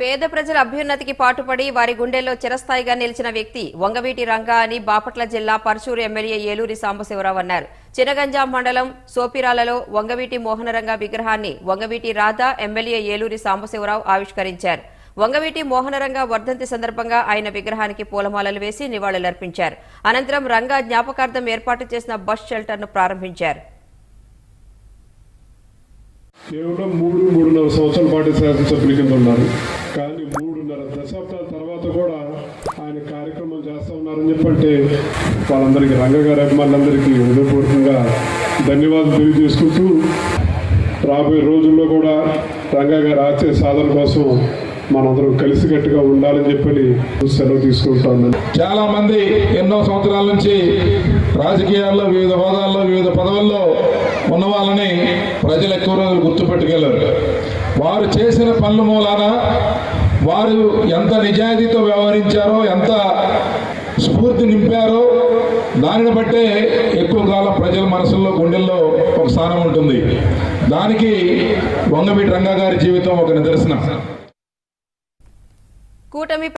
పేద ప్రజల అభ్యున్నతికి పాటుపడి వారి గుండెల్లో చిరస్థాయిగా నిలిచిన వ్యక్తి వంగవీటి రంగా అని బాపట్ల జిల్లా పరచూరు ఎమ్మెల్యే ఏలూరి సాంబశివరావు అన్నారు. చినగంజాం మండలం సోపిరాలలో వంగవీటి మోహనరంగ విగ్రహాన్ని వంగవీటి రాధా ఎమ్మెల్యే ఏలూరి సాంబశివరావు ఆవిష్కరించారు. వంగవీటి మోహనరంగ వర్ధంతి సందర్భంగా ఆయన విగ్రహానికి పూలమాలలు వేసి నివాళులర్పించారు. అనంతరం రంగా జ్ఞాపకార్థం ఏర్పాటు చేసిన బస్ షెల్టర్ను ప్రారంభించారు. కేవలం మూడు మూడున్నర సంవత్సరాల పాటు శాసనసభ్యుల కింద ఉన్నారు. మూడున్నర దశాబ్దాల తర్వాత కూడా ఆయన కార్యక్రమం చేస్తూ ఉన్నారని చెప్పంటే వాళ్ళందరికీ రంగగారి అభిమానులందరికీ హృదయపూర్వకంగా ధన్యవాదాలు తెలియజేసుకుంటూ రాబోయే రోజుల్లో కూడా రంగగారి ఆశయ సాధన కోసం మనందరం కలిసికట్టుగా ఉండాలని చెప్పని సెలవు తీసుకుంటాను చాలా మంది ఎన్నో సంవత్సరాల నుంచి రాజకీయాల్లో వివిధ హోదాల్లో వివిధ పదవుల్లో ఉన్న వాళ్ళని ప్రజలు ఎక్కువ రోజులు గుర్తుపెట్టుకెళ్ళారు. వారు చేసిన పనుల మూలాన వారు ఎంత నిజాయితీతో వ్యవహరించారో ఎంత స్ఫూర్తి నింపారో దానిని బట్టే ఎక్కువ కాలం ప్రజల మనసుల్లో గుండెల్లో ఒక స్థానం ఉంటుంది. దానికి వంగవీటి రంగా గారి జీవితం ఒక నిదర్శనం. కూటమి